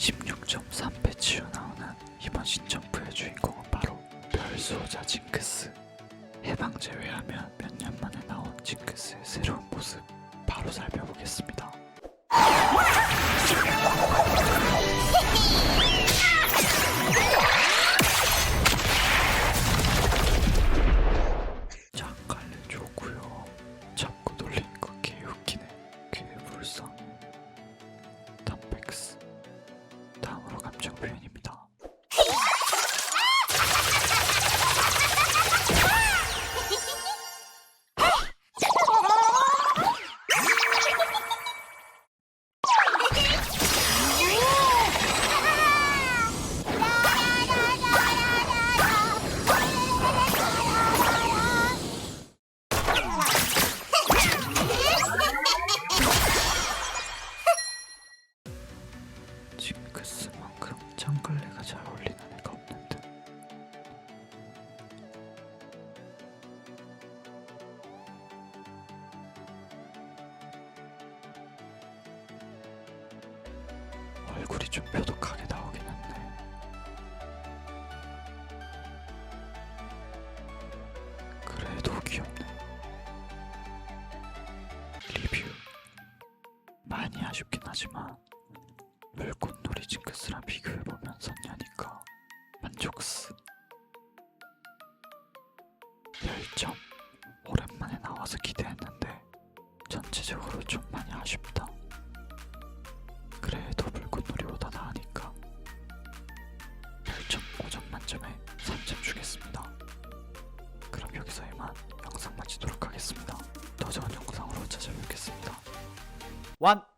16.3 패치로 나오는 이번 신점프의 주인공은 바로 별수호자 징크스. 해방 제외하면 몇 년 만에 나온 징크스의 새로운 모습 바로 살펴보겠습니다 징크스만큼 장갈래가 잘 어울리는 애가 없는데 얼굴이 좀 표독하게 나오긴 했네. 그래도 귀엽네. 리뷰. 많이 아쉽긴 하지만 물꽃놀이 징크스랑 비교해보면 선녀니까 만족스. 10점 오랜만에 나와서 기대했는데 전체적으로 좀 많이 아쉽다. 그래도 물꽃놀이보다 나으니까 8점 5점 만점에 3점 주겠습니다. 그럼 여기서 이만 영상 마치도록 하겠습니다. 더 좋은 영상으로 찾아뵙겠습니다. 완!